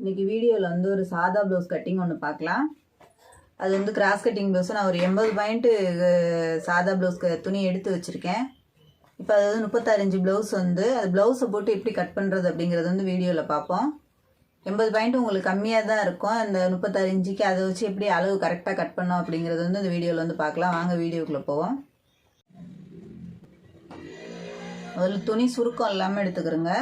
இன்றைக்கி வீடியோவில் வந்து ஒரு சாதா ப்ளவுஸ் கட்டிங் ஒன்று பார்க்கலாம் அது வந்து கிராஸ் கட்டிங் ப்ளவுஸ் நான் ஒரு எண்பது பாயிண்ட்டு சாதா ப்ளவுஸ்க்கு துணி எடுத்து வச்சுருக்கேன். இப்போ அது வந்து முப்பத்தாறு ப்ளவுஸ் வந்து அது ப்ளவுஸை போட்டு எப்படி கட் பண்ணுறது அப்படிங்கிறது வந்து வீடியோவில் பார்ப்போம் எண்பது பாயிண்ட் உங்களுக்கு கம்மியாக தான் இருக்கும். அந்த முப்பத்தாறு இன்ச்சுக்கு அதை வச்சு எப்படி அளவு கரெக்டாக கட் பண்ணோம் அப்படிங்கிறது வந்து இந்த வீடியோவில் வந்து பார்க்கலாம் வாங்க வீடியோக்குள்ளே போவோம். முதல்ல துணி சுருக்கம் இல்லாமல் எடுத்துக்கிறோங்க.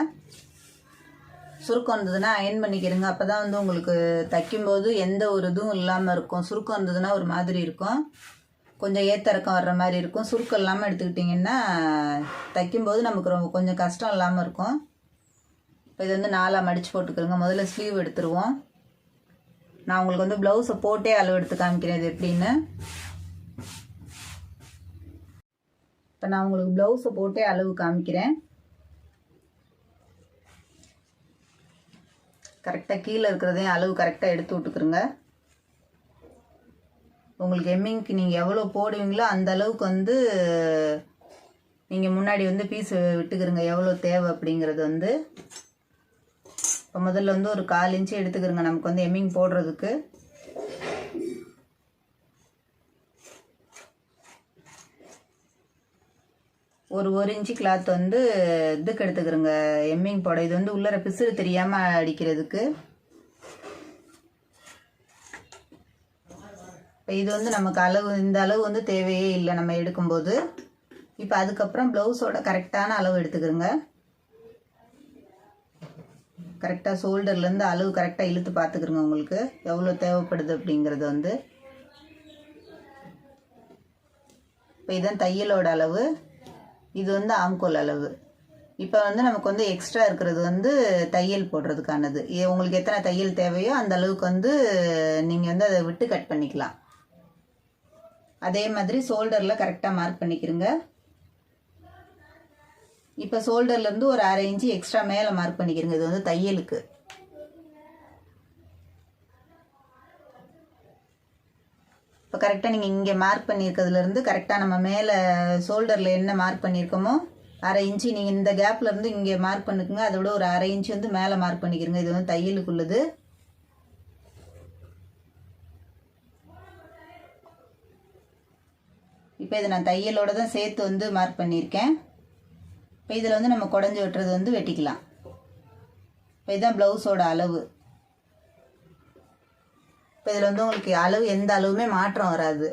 சுருக்கம் இருந்ததுன்னா அயன் பண்ணிக்கிறங்க அப்போ தான் வந்து உங்களுக்கு தைக்கும்போது எந்த ஒரு இதுவும் இல்லாமல் இருக்கும். சுருக்கம் இருந்ததுன்னா ஒரு மாதிரி இருக்கும். கொஞ்சம் ஏத்தறக்கம் வர்ற மாதிரி இருக்கும். சுருக்கம் இல்லாமல் எடுத்துக்கிட்டிங்கன்னா தைக்கும்போது நமக்கு ரொம்ப கொஞ்சம் கஷ்டம் இல்லாமல் இருக்கும். இப்போ இது வந்து நாலாக மடித்து போட்டுக்கிறோங்க. முதல்ல ஸ்லீவ் எடுத்துருவோம். நான் உங்களுக்கு வந்து ப்ளவுஸை போட்டே அளவு எடுத்து காமிக்கிறேன். இது எப்படின்னு. இப்போ நான் உங்களுக்கு ப்ளவுஸை போட்டே அளவு காமிக்கிறேன். கரெக்டாக கீழே இருக்கிறதையும் அளவு கரெக்டாக எடுத்து விட்டுக்குருங்க. உங்களுக்கு எம்மிங்க்கு நீங்கள் எவ்வளோ போடுவீங்களோ அந்த அளவுக்கு வந்து நீங்கள் முன்னாடி வந்து பீஸ் விட்டுக்கிறங்க எவ்வளோ தேவை அப்படிங்கிறது வந்து. இப்போ முதல்ல வந்து ஒரு கால் இன்ச்சு எடுத்துக்கிறங்க நமக்கு வந்து எம்மிங் போடுறதுக்கு. ஒரு ஒரு இன்ச்சு கிளாத் வந்து இதுக்கு எடுத்துக்கிறோங்க. எம்மிங் போட இது வந்து உள்ளர பிசுறு தெரியாமல் அடிக்கிறதுக்கு. இப்போ இது வந்து நமக்கு அளவு இந்த அளவு வந்து தேவையே இல்லை நம்ம எடுக்கும்போது. இப்போ அதுக்கப்புறம் ப்ளவுஸோட கரெக்டான அளவு எடுத்துக்கிறோங்க. கரெக்டாக ஷோல்டர்லேருந்து அளவு கரெக்டாக இழுத்து பார்த்துக்கிறோங்க உங்களுக்கு. எவ்வளோ தேவைப்படுது அப்படிங்கிறது வந்து. இப்போ இதுதான் தையலோட அளவு. இது வந்து ஆம்கோல் அளவு. இப்போ வந்து நமக்கு வந்து எக்ஸ்ட்ரா இருக்கிறது வந்து தையல் போடுறதுக்கானது. உங்களுக்கு எத்தனை தையல் தேவையோ அந்த அளவுக்கு வந்து நீங்கள் வந்து அதை விட்டு கட் பண்ணிக்கலாம். அதே மாதிரி ஷோல்டரில் கரெக்டாக மார்க் பண்ணிக்கிறங்க இப்போ ஷோல்டர்லேருந்து ஒரு அரை இன்ச்சு எக்ஸ்ட்ரா மேலே மார்க் பண்ணிக்கிறங்க இது வந்து தையலுக்கு. இப்போ கரெக்டாக நீங்கள் இங்கே மார்க் பண்ணியிருக்கிறதுலேருந்து கரெக்டாக நம்ம மேலே ஷோல்டரில் என்ன மார்க் பண்ணியிருக்கோமோ அரை இன்ச்சு நீங்கள் இந்த கேப்லேருந்து இங்கே மார்க் பண்ணிக்கோங்க. அதை விட ஒரு அரை இன்ச்சு வந்து மேலே மார்க் பண்ணிக்கிறங்க. இது வந்து தையலுக்குள்ளது. இப்போ இதை நான் தையலோடு தான் சேர்த்து வந்து மார்க் பண்ணியிருக்கேன். இப்போ இதில் வந்து நம்ம குடஞ்சி வெட்டுறது வந்து வெட்டிக்கலாம். இப்போ இதுதான் ப்ளவுஸோட அளவு. இப்போ இதில் வந்து உங்களுக்கு அளவு எந்த அளவுமே மாற்றம் வராது.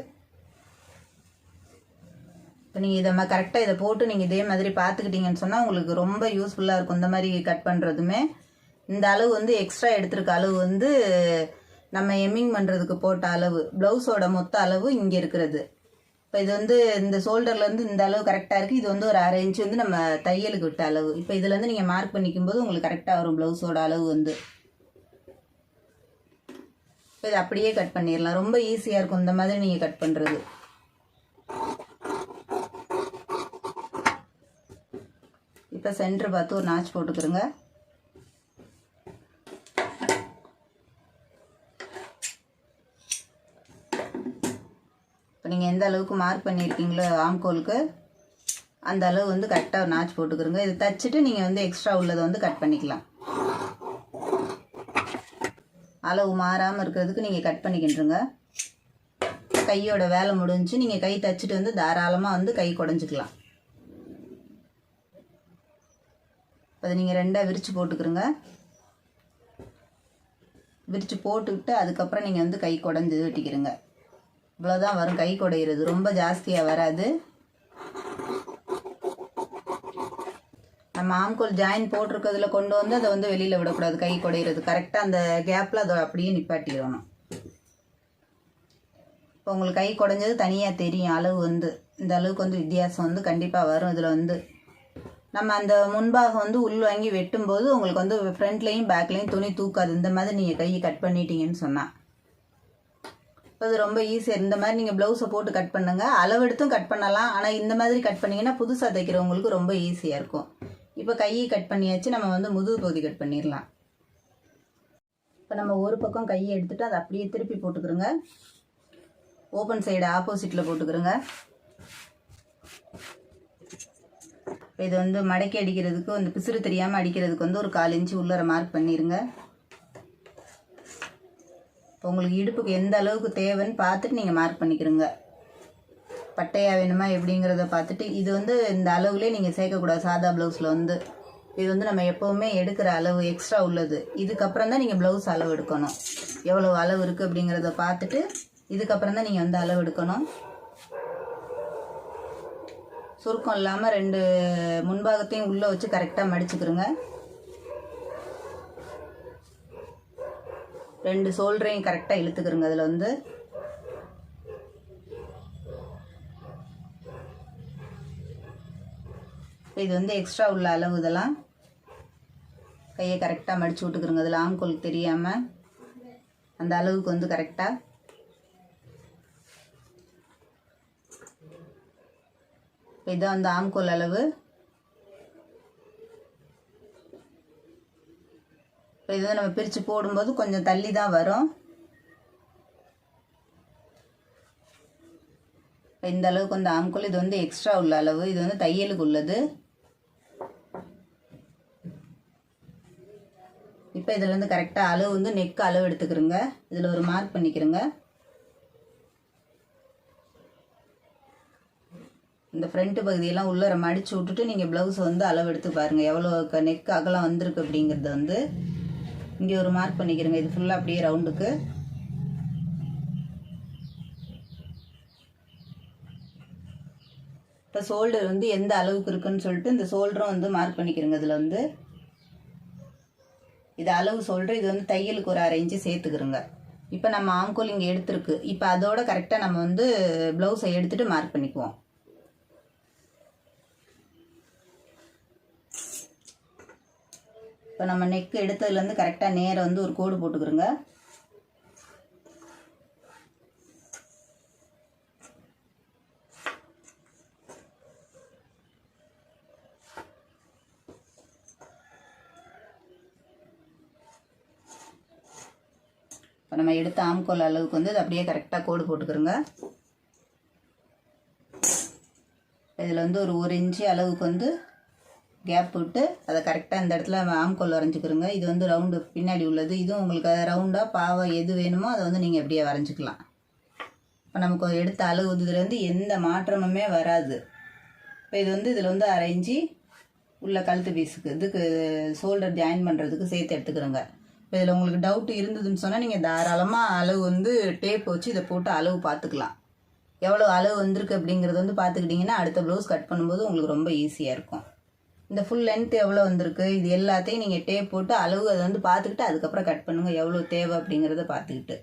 இப்போ நீங்கள் இதை கரெக்டாக இதை போட்டு நீங்கள் இதே மாதிரி பார்த்துக்கிட்டீங்கன்னு சொன்னால் உங்களுக்கு ரொம்ப யூஸ்ஃபுல்லாக இருக்கும். இந்த மாதிரி கட் பண்ணுறதுமே இந்த அளவு வந்து எக்ஸ்ட்ரா எடுத்திருக்க அளவு வந்து நம்ம எம்மிங் பண்ணுறதுக்கு போட்ட அளவு ப்ளவுஸோட மொத்த அளவு இங்கே இருக்கிறது. இப்போ இது வந்து இந்த ஷோல்டர்லேருந்து இந்த அளவு கரெக்டாக இருக்குது இது வந்து ஒரு அரை இன்ச்சு வந்து நம்ம தையலுக்கு விட்ட அளவு. இப்போ இதில் வந்து நீங்கள் மார்க் பண்ணிக்கும் போது உங்களுக்கு கரெக்டாக வரும் ப்ளவுஸோட அளவு வந்து. இப்போ இதை அப்படியே கட் பண்ணிடலாம் ரொம்ப ஈஸியாக இருக்கும் இந்த மாதிரி நீங்கள் கட் பண்ணுறது இப்போ சென்டர் பார்த்து ஒரு நாச் போட்டுக்கிறோங்க இப்போ நீங்கள் எந்த அளவுக்கு மார்க் பண்ணியிருக்கீங்களோ ஆம்கோலுக்கு அந்த அளவு வந்து கரெக்டாக நாச் போட்டுக்கிறோங்க இது தச்சுட்டு நீங்கள் வந்து எக்ஸ்ட்ரா உள்ளதை வந்து கட் பண்ணிக்கலாம். அளவு மாறாமல் இருக்கிறதுக்கு நீங்கள் கட் பண்ணிக்கிட்டுருங்க கையோட வேலை முடிஞ்சு நீங்கள் கை தச்சுட்டு வந்து தாராளமாக வந்து கை குடஞ்சிக்கலாம். அதை நீங்கள் ரெண்டாக விரித்து போட்டுக்கிறோங்க விரித்து போட்டுக்கிட்டு அதுக்கப்புறம் நீங்கள் வந்து கை குடஞ்சி வெட்டிக்கிறோங்க இவ்வளோதான் வரும். கை குடையிறது ரொம்ப ஜாஸ்தியாக வராது. நம்ம ஆம்கோல் ஜாயின் போட்டிருக்கிறதுல கொண்டு வந்து அதை வந்து வெளியில் விடக்கூடாது கை குடையிறது. கரெக்டாக அந்த கேப்பில் அதை அப்படியே நிப்பாட்டிடணும். இப்போ உங்களுக்கு கை குடைஞ்சது தனியாக தெரியும் அளவு வந்து. இந்த அளவுக்கு வந்து வித்தியாசம் வந்து கண்டிப்பாக வரும். இதில் வந்து நம்ம அந்த முன்பாக வந்து உள் வாங்கி வெட்டும்போது உங்களுக்கு வந்து ஃப்ரண்ட்லேயும் பேக்லேயும் துணி தூக்காது. இந்த மாதிரி நீங்கள் கையை கட் பண்ணிட்டீங்கன்னு சொன்னால் இப்போ அது ரொம்ப ஈஸியாக இந்த மாதிரி நீங்கள் ப்ளவுஸை போட்டு கட் பண்ணுங்கள் அளவெடுத்தும் கட் பண்ணலாம். ஆனால் இந்த மாதிரி கட் பண்ணிங்கன்னா புதுசாக தைக்கிறவங்களுக்கு ரொம்ப ஈஸியாக இருக்கும். இப்போ கையை கட் பண்ணியாச்சு நம்ம வந்து முதுகு பகுதி கட் பண்ணிடலாம் இப்போ நம்ம ஒரு பக்கம் கையை எடுத்துகிட்டு அதை அப்படியே திருப்பி போட்டுக்கிறோங்க. ஓப்பன் சைடு ஆப்போசிட்டில் போட்டுக்கிறோங்க. இப்போ இது வந்து மடக்கி அடிக்கிறதுக்கு வந்து பிசுறு தெரியாமல் அடிக்கிறதுக்கு வந்து ஒரு கால் இன்ச்சு உள்ளர மார்க் பண்ணிடுங்க இப்போ உங்களுக்கு இடுப்புக்கு எந்த அளவுக்கு தேவைன்னு பார்த்துட்டு நீங்கள் மார்க் பண்ணிக்கிறோங்க. பட்டையாக வேணுமா எப்படிங்கிறத பார்த்துட்டு இது வந்து இந்த அளவுலேயே நீங்கள் சேர்க்கக்கூடாது சாதா ப்ளவுஸில் வந்து. இது வந்து நம்ம எப்போவுமே எடுக்கிற அளவு எக்ஸ்ட்ரா உள்ளது. இதுக்கப்புறம் தான் நீங்கள் ப்ளவுஸ் அளவு எடுக்கணும். எவ்வளோ அளவு இருக்குது அப்படிங்கிறத பார்த்துட்டு இதுக்கப்புறம் தான் நீங்கள் வந்து அளவு எடுக்கணும். சுருக்கம் இல்லாமல் ரெண்டு முன்பாகத்தையும் உள்ளே வச்சு கரெக்டாக மடிச்சுக்கிறோங்க ரெண்டு சோல்டரையும் கரெக்டாக இழுத்துக்கிறோங்க அதில் வந்து. இது வந்து எக்ஸ்ட்ரா உள்ள அளவு இதெல்லாம். கையை கரெக்டாக மடித்து விட்டுக்கிறோங்க. அதில் ஆம்கோல் தெரியாமல் அந்த அளவுக்கு வந்து கரெக்டாக இதுதான் அந்த ஆம்கோல் அளவு. இப்போ இது வந்து நம்ம பிரித்து போடும்போது கொஞ்சம் தள்ளி தான் வரும். இந்த அளவுக்கு வந்து ஆம்கோல் இது வந்து எக்ஸ்ட்ரா உள்ள அளவு. இது வந்து தையலுக்கு உள்ளது. இப்போ இதில் வந்து கரெக்டாக அளவு வந்து நெக் அளவு எடுத்துக்கிறோங்க. இதில் ஒரு மார்க் பண்ணிக்கிறோங்க. இந்த ஃப்ரண்ட் பகுதியெல்லாம் உள்ளர மடிச்சு விட்டுட்டு நீங்கள் ப்ளவுஸ் வந்து அளவு எடுத்து பாருங்கள் எவ்வளோ நெக் அகலம் வந்திருக்கு அப்படிங்கிறத வந்து இங்கே ஒரு மார்க் பண்ணிக்கிறோங்க. இது ஃபுல்லாக அப்படியே ரவுண்டுக்கு இப்போ ஷோல்டர் வந்து எந்த அளவுக்கு இருக்குன்னு சொல்லிட்டு இந்த ஷோல்டரும் வந்து மார்க் பண்ணிக்கிறோங்க. இதில் வந்து இது அளவு சொல்கிறேன் இது வந்து தையலுக்கு ஒரு அரை இன்ச்சு சேர்த்துக்கிறோங்க. இப்போ நம்ம ஆம்கோல் இங்கே எடுத்திருக்கு. இப்போ அதோட கரெக்டாக நம்ம வந்து ப்ளவுஸை எடுத்துகிட்டு மார்க் பண்ணிக்குவோம். இப்போ நம்ம நெக் எடுத்ததுலேருந்து கரெக்டாக நேரம் வந்து ஒரு கோடு போட்டுக்கிறோங்க. இப்போ நம்ம எடுத்த ஆம்கோல் அளவுக்கு வந்து இது அப்படியே கரெக்டாக கோடு போட்டுக்கிறோங்க. இதில் வந்து ஒரு ஒரு இன்ச்சு அளவுக்கு வந்து கேப் விட்டு அதை கரெக்டாக இந்த இடத்துல ஆம்கோல் வரைஞ்சிக்கிறோங்க. இது வந்து ரவுண்டு பின்னாடி உள்ளது. இதுவும் உங்களுக்கு ரவுண்டாக பாவை எது வேணுமோ அதை வந்து நீங்கள் அப்படியே வரைஞ்சிக்கலாம். இப்போ நமக்கு எடுத்த அளவு இதுலேருந்து எந்த மாற்றமுமே வராது. இப்போ இது வந்து இதில் வந்து அரைஞ்சி உள்ள கழுத்து பீஸுக்கு இதுக்கு ஷோல்டர் ஜாயின் பண்ணுறதுக்கு சேர்த்து எடுத்துக்கிறோங்க. இப்போ இதில் உங்களுக்கு டவுட் இருந்ததுன்னு சொன்னால் நீங்கள் தாராளமாக அளவு வந்து டேப் வச்சு இதை போட்டு அளவு பார்த்துக்கலாம். எவ்வளோ அளவு வந்திருக்கு அப்படிங்கிறது வந்து பார்த்துக்கிட்டிங்கன்னா அடுத்த ப்ளவுஸ் கட் பண்ணும்போது உங்களுக்கு ரொம்ப ஈஸியாக இருக்கும். இந்த ஃபுல் லென்த் எவ்வளோ வந்திருக்கு இது எல்லாத்தையும் நீங்கள் டேப் போட்டு அளவு அதை வந்து பார்த்துக்கிட்டு அதுக்கப்புறம் கட் பண்ணுங்கள் எவ்வளோ தேவை அப்படிங்கிறத பார்த்துக்கிட்டு.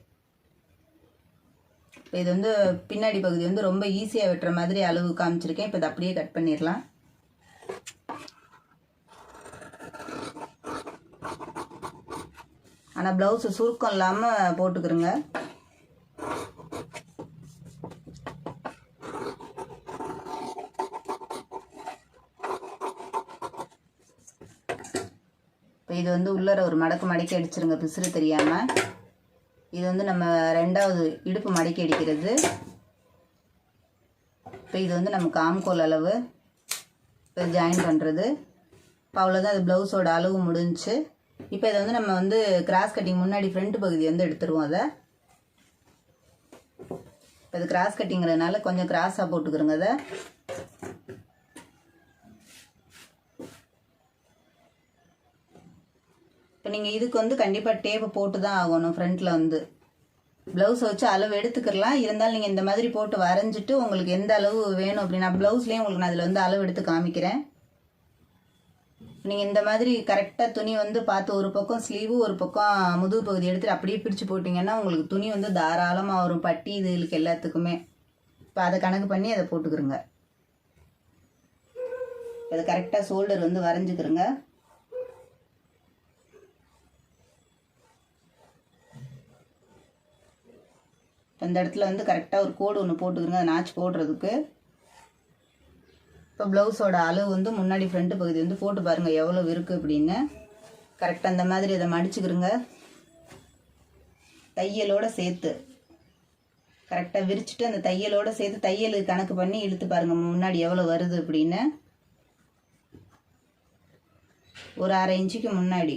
இப்போ இது வந்து பின்னாடி பகுதி வந்து ரொம்ப ஈஸியாக வெட்டுற மாதிரி அளவு காமிச்சிருக்கேன். இப்போ இதை அப்படியே கட் பண்ணிடலாம். ஆனால் ப்ளவுஸு சுருக்கம் இல்லாமல் போட்டுக்கிறோங்க. இப்போ இது வந்து உள்ளர ஒரு மடக்கு மடக்கி அடிச்சிருங்க பிசுறு தெரியாமல் இது வந்து நம்ம ரெண்டாவது இடுப்பு மடக்கி அடிக்கிறது இப்போ இது வந்து நமக்கு காம்கோல் அளவு. இப்போ ஜாயின் பண்ணுறது இப்போ அவ்வளோதான் அது ப்ளவுஸோட அளவு முடிஞ்சுச்சு இப்போ இதை வந்து நம்ம வந்து கிராஸ் கட்டிங் முன்னாடி ஃப்ரண்ட் பகுதி வந்து எடுத்துருவோம் அதை. இப்போ இது கிராஸ் கட்டிங்கிறதுனால கொஞ்சம் கிராஸாக போட்டுக்கிறோங்க அதை. இப்போ நீங்கள் இதுக்கு வந்து கண்டிப்பாக டேப்பு போட்டு தான் ஆகணும் ஃப்ரண்ட்டில் வந்து. ப்ளவுஸை வச்சு அளவு எடுத்துக்கிறலாம் இருந்தாலும் நீங்கள் இந்த மாதிரி போட்டு வரைஞ்சிட்டு உங்களுக்கு எந்த அளவு வேணும் அப்படின்னா ப்ளவுஸ்லேயும் உங்களுக்கு நான் அதில் வந்து அளவு எடுத்து காமிக்கிறேன். நீங்கள் இந்த மாதிரி கரெக்டாக துணி வந்து பார்த்து ஒரு பக்கம் ஸ்லீவு ஒரு பக்கம் முதுகு பகுதி எடுத்துட்டு அப்படியே பிரித்து போட்டிங்கன்னா உங்களுக்கு துணி வந்து தாராளமாக வரும். பட்டி இதுகளுக்கு எல்லாத்துக்குமே. இப்போ அதை கணக்கு பண்ணி அதை போட்டுக்கிறோங்க. அதை கரெக்டாக ஷோல்டர் வந்து வரைஞ்சிக்கிறோங்க. இந்த இடத்துல வந்து கரெக்டாக ஒரு கோடு ஒன்று போட்டுக்கிறோங்க. அதை நாச்சு போடுறதுக்கு. இப்போ ப்ளவுஸோட அளவு வந்து முன்னாடி ஃப்ரண்ட் பகுதி வந்து போட்டு பாருங்கள் எவ்வளோ இருக்குது அப்படின்னு. கரெக்டாக அந்த மாதிரி அதை மடிச்சுக்கிறோங்க தையலோடு சேர்த்து. கரெக்டாக விரிச்சிட்டு அந்த தையலோடு சேர்த்து தையல் கணக்கு பண்ணி இழுத்து பாருங்கள் முன்னாடி எவ்வளோ வருது அப்படின்னு. ஒரு அரை இன்ச்சுக்கு முன்னாடி.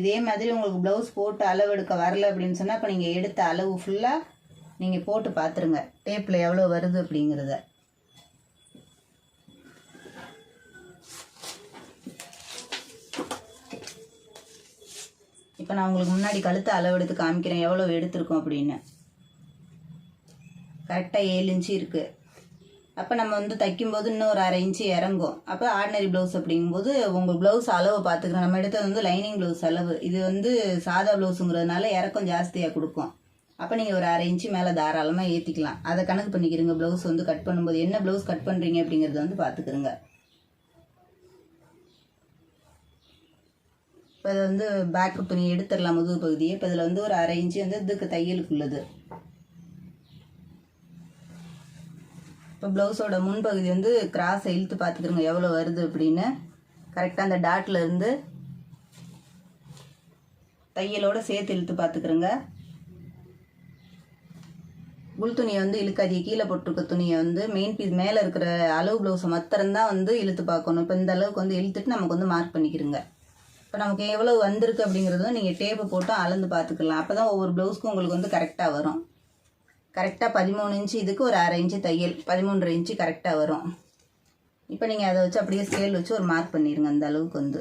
இதே மாதிரி உங்களுக்கு ப்ளவுஸ் போட்டு அளவு எடுக்க வரல அப்படின்னு சொன்னால் இப்போ நீங்கள் எடுத்த அளவு ஃபுல்லாக நீங்கள் போட்டு பார்த்துருங்க டேப்பில் எவ்வளோ வருது அப்படிங்கிறத. இப்போ நான் உங்களுக்கு முன்னாடி கழுத்து அளவு எடுத்து காமிக்கிறேன். எவ்வளோ எடுத்திருக்கோம் அப்படின்னு. கரெக்டாக ஏழு இன்ச்சு இருக்குது அப்போ நம்ம வந்து தைக்கும்போது இன்னும் ஒரு அரை இன்ச்சு இறங்கும். அப்போ ஆர்டினரி ப்ளவுஸ் அப்படிங்கும்போது உங்கள் ப்ளவுஸ் அளவு பார்த்துக்கிறோம் நம்ம எடுத்தது வந்து லைனிங் ப்ளவுஸ் அளவு. இது வந்து சாதா ப்ளவுஸுங்கிறதுனால இறக்கம் ஜாஸ்தியாக கொடுக்கும். அப்போ நீங்கள் ஒரு அரை இன்ச்சு மேலே தாராளமாக ஏற்றிக்கலாம் அதை கணக்கு பண்ணிக்கிறீங்க. ப்ளவுஸ் வந்து கட் பண்ணும்போது என்ன ப்ளவுஸ் கட் பண்ணுறீங்க அப்படிங்கிறத வந்து பார்த்துக்கிறங்க இப்போ இதை வந்து பேக்கு துணி எடுத்துடலாம் முதுகு பகுதியை. இப்போ இதில் வந்து ஒரு அரை இன்ச்சு வந்து இதுக்கு தையலுக்குள்ளது. இப்போ ப்ளவுஸோட முன்பகுதி வந்து கிராஸை இழுத்து பார்த்துக்கிறோங்க எவ்வளோ வருது அப்படின்னு. கரெக்டாக அந்த டாட்லேருந்து இருந்து சேர்த்து இழுத்து பார்த்துக்கிறோங்க உள் துணியை வந்து இழுக்காதி கீழே போட்டிருக்க துணியை வந்து மெயின் பீஸ் மேலே இருக்கிற அளவு ப்ளவுஸை மத்திரம்தான் வந்து இழுத்து பார்க்கணும். இப்போ இந்த அளவுக்கு வந்து இழுத்துட்டு நமக்கு வந்து மார்க் பண்ணிக்கிறோங்க இப்போ நமக்கு எவ்வளோ வந்திருக்கு அப்படிங்கிறதும் நீங்கள் டேப்பு போட்டு அளந்து பார்த்துக்கலாம். அப்போ தான் ஒவ்வொரு ப்ளவுஸ்க்கும் உங்களுக்கு வந்து கரெக்டாக வரும். கரெக்டாக பதிமூணு இன்ச்சு இதுக்கு ஒரு அரை இன்ச்சு தையல். பதிமூன்று இன்ச்சு கரெக்டாக வரும். இப்போ நீங்கள் அதை வச்சு அப்படியே ஸ்கேல் வச்சு ஒரு மார்க் பண்ணிடுங்க அந்த அளவுக்கு வந்து.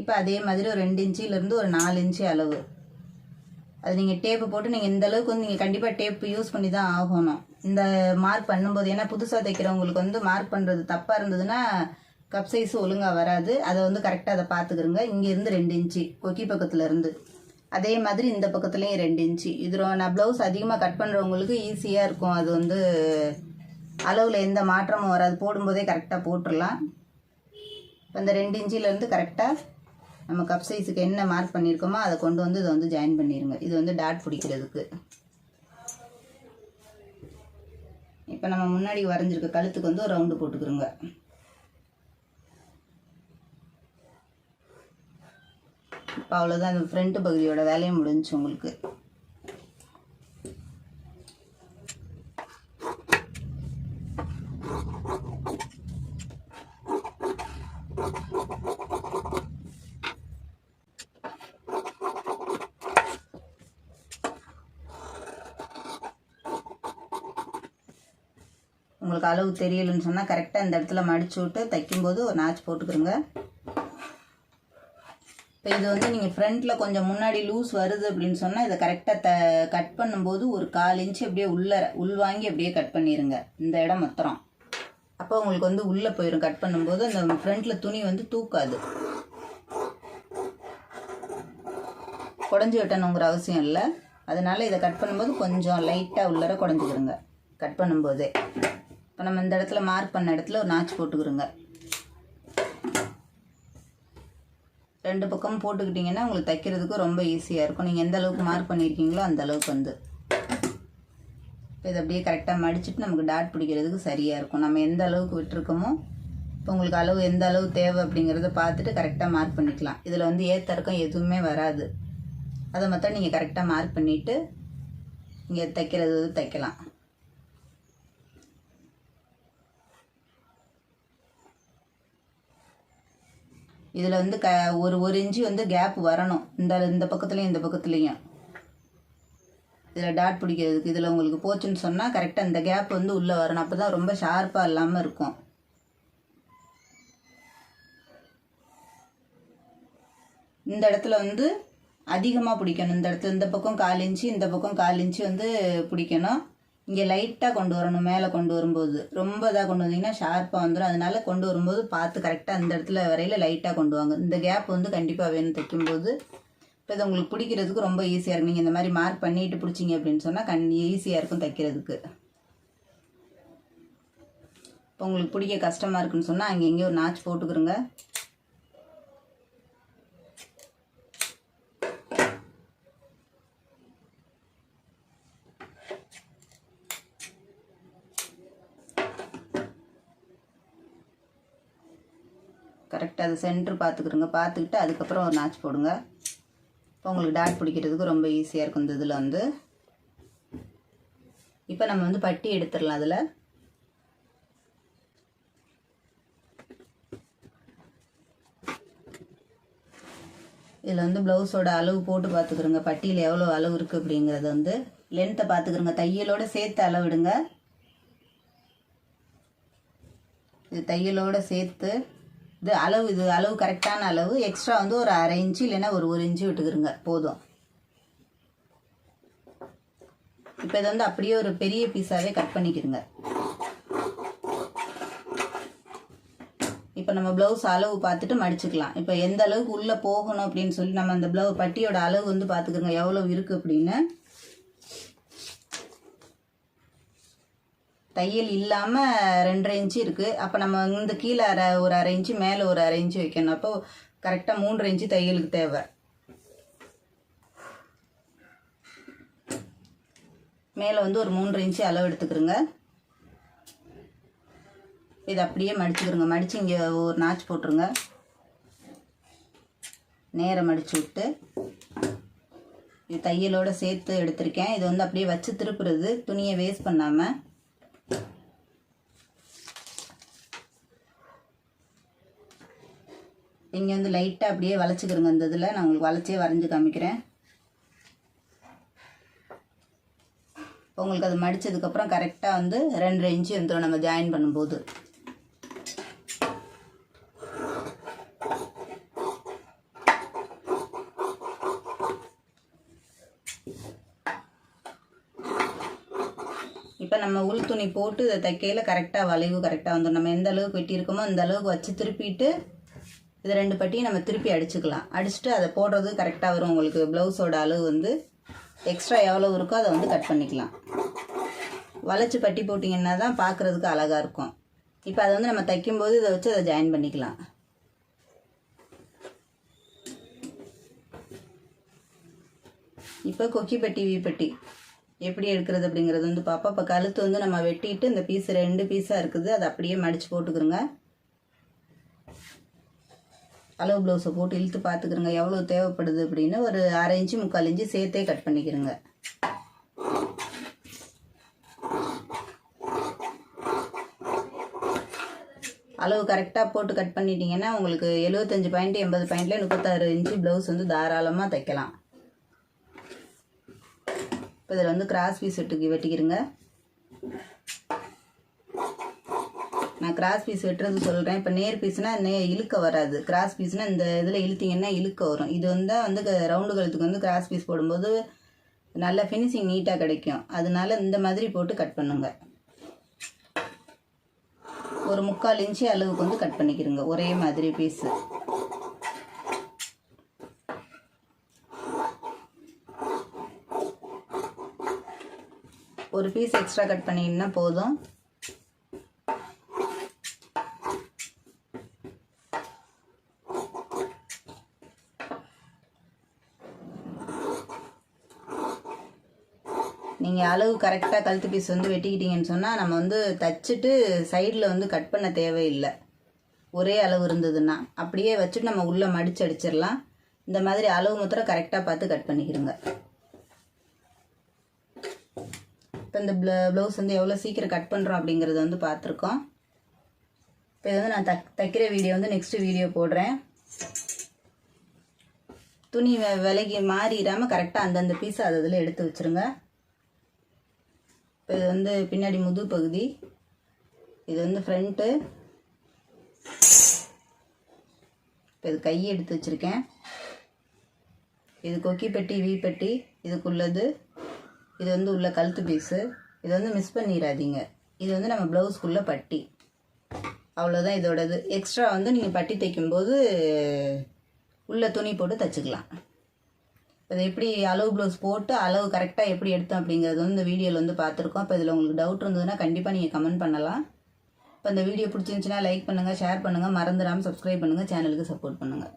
இப்போ அதே மாதிரி ஒரு ரெண்டு இன்ச்சிலேருந்து ஒரு நாலு இன்ச்சு அளவு. அது நீங்கள் டேப்பு போட்டு நீங்கள் இந்த அளவுக்கு வந்து நீங்கள் கண்டிப்பாக டேப்பு யூஸ் பண்ணி தான் ஆகணும். இந்த மார்க் பண்ணும்போது ஏன்னா புதுசாக தைக்கிறவங்களுக்கு வந்து மார்க் பண்ணுறது தப்பாக இருந்ததுன்னா கப் சைஸ் ஒழுங்காக வராது. அதை வந்து கரெக்டாக அதை பார்த்துக்கிறோங்க இங்கேருந்து ரெண்டு இன்ச்சு. கொக்கி பக்கத்துலேருந்து அதே மாதிரி இந்த பக்கத்துலேயும் ரெண்டு இன்ச்சு. இது நான் ப்ளவுஸ் அதிகமாக கட் பண்ணுறவங்களுக்கு ஈஸியாக இருக்கும். அது வந்து அளவில் எந்த மாற்றமும் வராது. போடும்போதே கரெக்டாக போட்டுடலாம் இப்போ இந்த ரெண்டு இன்ச்சிலேருந்து கரெக்டாக நம்ம கப் சைஸுக்கு என்ன மார்க் பண்ணியிருக்கோமோ அதை கொண்டு வந்து இதை வந்து ஜாயின் பண்ணிடுங்க இது வந்து டாட் பிடிக்கிறதுக்கு. இப்போ நம்ம முன்னாடி வரைஞ்சிருக்க கழுத்துக்கு வந்து ஒரு ரவுண்டு போட்டுக்கிறோங்க இப்போ அவ்வளோதான் அந்த ஃப்ரண்ட் பகுதியோட வேலையும் முடிஞ்சுச்சு உங்களுக்கு. உங்களுக்கு அளவு தெரியலன்னு சொன்னால் கரெக்டாக இந்த இடத்துல மடிச்சு விட்டு தைக்கும்போது ஒரு நாச்சு போட்டுக்கிறோங்க. இப்போ இது வந்து நீங்கள் ஃப்ரண்ட்டில் கொஞ்சம் முன்னாடி லூஸ் வருது அப்படின்னு சொன்னால் இதை கரெக்டாக த கட் பண்ணும்போது ஒரு கால் இன்ச்சு அப்படியே உள்ளர உள்வாங்கி அப்படியே கட் பண்ணிடுங்க இந்த இடம் மொத்தம். அப்போ உங்களுக்கு வந்து உள்ளே போயிடும் கட் பண்ணும்போது அந்த ஃப்ரண்ட்டில் துணி வந்து தூக்காது. குடஞ்சி வெட்டணுங்கிற அவசியம் இல்லை. அதனால் இதை கட் பண்ணும்போது கொஞ்சம் லைட்டாக உள்ளர குடஞ்சிக்கிறோங்க கட் பண்ணும்போதே. இப்போ நம்ம இந்த இடத்துல மார்க் பண்ண இடத்துல ஒரு நாச்சு போட்டுக்கிறோங்க ரெண்டு பக்கமும் போட்டுக்கிட்டிங்கன்னா உங்களுக்கு தைக்கிறதுக்கு ரொம்ப ஈஸியாக இருக்கும். நீங்கள் எந்த அளவுக்கு மார்க் பண்ணியிருக்கீங்களோ அந்த அளவுக்கு வந்து. இப்போ இதை அப்படியே கரெக்டாக மடிச்சுட்டு நமக்கு டாட் பிடிக்கிறதுக்கு சரியாக இருக்கும். நம்ம எந்த அளவுக்கு விட்டுருக்கோமோ இப்போ உங்களுக்கு அளவு எந்த அளவு தேவை அப்படிங்கிறத பார்த்துட்டு கரெக்டாக மார்க் பண்ணிக்கலாம். இதில் வந்து ஏத்தறக்கம் எதுவுமே வராது. அதை மட்டும் நீங்கள் கரெக்டாக மார்க் பண்ணிவிட்டு இங்கே தைக்கிறது தைக்கலாம். இதில் வந்து க ஒரு ஒரு இன்ச்சு வந்து கேப் வரணும். இந்த இந்த பக்கத்துலேயும் இந்த பக்கத்துலேயும். இதில் டாட் பிடிக்கிறதுக்கு இதில் உங்களுக்கு போச்சுன்னு சொன்னால் கரெக்டாக இந்த கேப் வந்து உள்ளே வரணும். அப்போ தான் ரொம்ப ஷார்ப்பாக இல்லாமல் இருக்கும். இந்த இடத்துல வந்து அதிகமாக பிடிக்கணும். இந்த இடத்துல இந்த பக்கம் கால் இன்ச்சு இந்த பக்கம் கால் இன்ச்சு வந்து பிடிக்கணும். இங்கே லைட்டாக கொண்டு வரணும் மேலே கொண்டு வரும்போது. ரொம்ப இதாக கொண்டு வந்தீங்கன்னா ஷார்ப்பாக வந்துடும் அதனால கொண்டு வரும்போது பார்த்து கரெக்டாக அந்த இடத்துல வரையில் லைட்டாக கொண்டு வாங்க. இந்த கேப் வந்து கண்டிப்பாக வேணும் தைக்கும்போது. இப்போ இது உங்களுக்கு பிடிக்கிறதுக்கு ரொம்ப ஈஸியாக இருக்கும். நீங்கள் இந்த மாதிரி மார்க் பண்ணிட்டு பிடிச்சிங்க அப்படின்னு சொன்னால் கண் ஈஸியாக இருக்கும் தைக்கிறதுக்கு. இப்போ உங்களுக்கு பிடிக்க கஷ்டமாக இருக்குன்னு சொன்னால் அங்கே எங்கேயோ ஒரு நாச்சு போட்டுக்கிறோங்க. கரெக்டாக அது சென்ட்ரு பார்த்துக்கிறோங்க பார்த்துக்கிட்டு அதுக்கப்புறம் ஒரு நாச் போடுங்க. இப்போ உங்களுக்கு டாட் பிடிக்கிறதுக்கு ரொம்ப ஈஸியாக இருக்கும் இந்த இதில் வந்து. இப்போ நம்ம வந்து பட்டி எடுத்துடலாம் அதில். இதில் வந்து ப்ளவுஸோட அளவு போட்டு பார்த்துக்குறோங்க பட்டியில் எவ்வளோ அளவு இருக்குது அப்படிங்கிறது வந்து லென்த்தை பார்த்துக்குறோங்க தையலோடு சேர்த்து அளவிடுங்க இது தையலோடு சேர்த்து இது அளவு இது அளவு கரெக்டான அளவு. எக்ஸ்ட்ரா வந்து ஒரு அரை இன்ச்சு இல்லைன்னா ஒரு ஒரு இன்ச்சு விட்டுக்கிறோங்க போதும். இப்போ இதை வந்து அப்படியே ஒரு பெரிய பீஸாகவே கட் பண்ணிக்கிறோங்க இப்போ நம்ம ப்ளவுஸ் அளவு பார்த்துட்டு மடிச்சுக்கலாம். இப்போ எந்த அளவுக்கு உள்ளே போகணும் அப்படின்னு சொல்லி நம்ம அந்த ப்ளவு பட்டியோட அளவு வந்து பார்த்துக்கிறோங்க எவ்வளோ இருக்குது அப்படின்னு. தையல் இல்லாமல் ரெண்டரை இன்ச்சு இருக்குது அப்போ நம்ம இந்த கீழே அரை ஒரு அரை இன்ச்சு மேலே ஒரு அரை இன்ச்சு வைக்கணும். அப்போ கரெக்டாக மூன்று இன்ச்சு தையலுக்கு தேவை. மேலே வந்து ஒரு மூன்று இன்ச்சு அளவு எடுத்துக்கிறோங்க. இதை அப்படியே மடிச்சுக்கிறோங்க. மடித்து இங்கே ஒரு நாச்சு போட்டுருங்க. நேரம் மடித்து விட்டு இது தையலோடு சேர்த்து எடுத்திருக்கேன். இது வந்து அப்படியே வச்சு திருப்புறது துணியை வேஸ்ட் பண்ணாமல் நீங்கள் வந்து லைட்டாக அப்படியே வளைச்சிக்கிறோங்க. இந்த இதில் நான் உங்களுக்கு வளைச்சே வரைஞ்சி காமிக்கிறேன். உங்களுக்கு அது மடித்ததுக்கப்புறம் கரெக்டாக வந்து ரெண்டு இன்ச்சு வந்துடும் நம்ம ஜாயின் பண்ணும்போது. இப்போ நம்ம உள் துணி போட்டு இதை தைக்கையில் கரெக்டாக வளைவு கரெக்டாக வந்துடும் நம்ம எந்த அளவுக்கு வெட்டியிருக்கோமோ அந்த அளவுக்கு வச்சு திருப்பிட்டு இது ரெண்டு பட்டியும் நம்ம திருப்பி அடிச்சுக்கலாம். அடிச்சுட்டு அதை போடுறது கரெக்டாக வரும். உங்களுக்கு ப்ளவுஸோட அளவு வந்து எக்ஸ்ட்ரா எவ்வளோ இருக்கோ அதை வந்து கட் பண்ணிக்கலாம். வளைச்சி பட்டி போட்டிங்கன்னா தான் பார்க்குறதுக்கு அழகாக இருக்கும். இப்போ அதை வந்து நம்ம தைக்கும்போது இதை வச்சு அதை ஜாயின் பண்ணிக்கலாம். இப்போ கொக்கி பட்டி வீ பட்டி எப்படி எடுக்கிறது அப்படிங்கிறது வந்து பார்ப்போம். இப்போ கழுத்து வந்து நம்ம வெட்டிட்டு இந்த பீஸ் ரெண்டு பீஸாக இருக்குது. அதை அப்படியே மடித்து போட்டுக்கிறோங்க. அளவு ப்ளவுஸை போட்டு இழுத்து பார்த்துக்கிறோங்க. எவ்வளோ தேவைப்படுது அப்படின்னு ஒரு அரை இன்ச்சு முக்கால் இன்ச்சு சேர்த்தே கட் பண்ணிக்கிறோங்க. அளவு கரெக்டாக போட்டு கட் பண்ணிட்டீங்கன்னா உங்களுக்கு எழுபத்தஞ்சு பாயிண்ட் எண்பது பாயிண்ட்லேயே முப்பத்தாறு இன்ச்சு ப்ளவுஸ் வந்து தாராளமாக தைக்கலாம். இப்போ இதில் வந்து கிராஸ் பீஸ் வெட்டுக்கு வெட்டிக்கிறங்க. நான் கிராஸ் பீஸ் வெட்டுறது சொல்கிறேன் இப்போ நேர் பீஸ்னால் நே இழுக்க வராது. கிராஸ் பீஸ்னால் இந்த இதில் இழுத்தீங்கன்னா இழுக்க வரும். இது வந்து வந்து க- ரவுண்டு கழுத்துக்கு வந்து கிராஸ் பீஸ் போடும்போது நல்ல ஃபினிஷிங் நீட்டாக கிடைக்கும். அதனால இந்த மாதிரி போட்டு கட் பண்ணுங்க. ஒரு முக்கால் இன்ச்சு அளவுக்கு வந்து கட் பண்ணிக்கிறோங்க ஒரே மாதிரி பீஸு ஒரு பீஸ் எக்ஸ்ட்ரா கட் பண்ணிங்கன்னா போதும். நீங்கள் அளவு கரெக்டாக கழுத்து பீஸ் வந்து வெட்டிக்கிட்டீங்கன்னு சொன்னால் நம்ம வந்து தச்சுட்டு சைடில் வந்து கட் பண்ண தேவையில்லை. ஒரே அளவு இருந்ததுன்னா. அப்படியே வச்சுட்டு நம்ம உள்ளே மடிச்சு அடிச்சிடலாம். இந்த மாதிரி அளவு மாத்திரம் கரெக்டாக பார்த்து கட் பண்ணிக்கிறோங்க இப்போ இந்த ப்ள ப்ளவுஸ் வந்து எவ்வளோ சீக்கிரம் கட் பண்ணுறோம் அப்படிங்கிறத வந்து பார்த்துருக்கோம். இப்போ இது வந்து நான் தக் தைக்கிற வீடியோ வந்து நெக்ஸ்ட்டு வீடியோ போடுறேன். துணி வெ- விலைக்கு மாறிடாமல் கரெக்டாக அந்தந்த பீஸை அது அதில் எடுத்து வச்சுருங்க. இப்போ இது வந்து பின்னாடி முது பகுதி. இது வந்து ஃப்ரண்ட்டு இப்போ இது கை எடுத்து வச்சுருக்கேன். இது கொக்கி பெட்டி வீ பெட்டி இதுக்குள்ளது. இது வந்து உள்ள கழுத்து பீஸு இது வந்து மிஸ் பண்ணிடாதீங்க இது வந்து நம்ம ப்ளவுஸ்க்குள்ளே பட்டி. அவ்வளோதான் இதோடது. எக்ஸ்ட்ரா வந்து நீங்கள் பட்டி தைக்கும்போது உள்ள துணி போட்டு தைச்சிக்கலாம். அது எப்படி அளவு ப்ளவுஸ் போட்டு அளவு கரெக்டாக எப்படி எடுத்தோம் அப்படிங்கிறது வந்து இந்த வீடியோவில் வந்து பார்த்துருக்கோம். இப்போ இதில் உங்களுக்கு டவுட் இருந்ததுன்னா கண்டிப்பாக நீங்கள் கமெண்ட் பண்ணலாம். இப்போ இந்த வீடியோ பிடிச்சிருந்துச்சுன்னா லைக் பண்ணுங்கள் ஷேர் பண்ணுங்கள் மறந்துடாமல் சப்ஸ்கிரைப் பண்ணுங்கள் சேனலுக்கு சப்போர்ட் பண்ணுங்கள்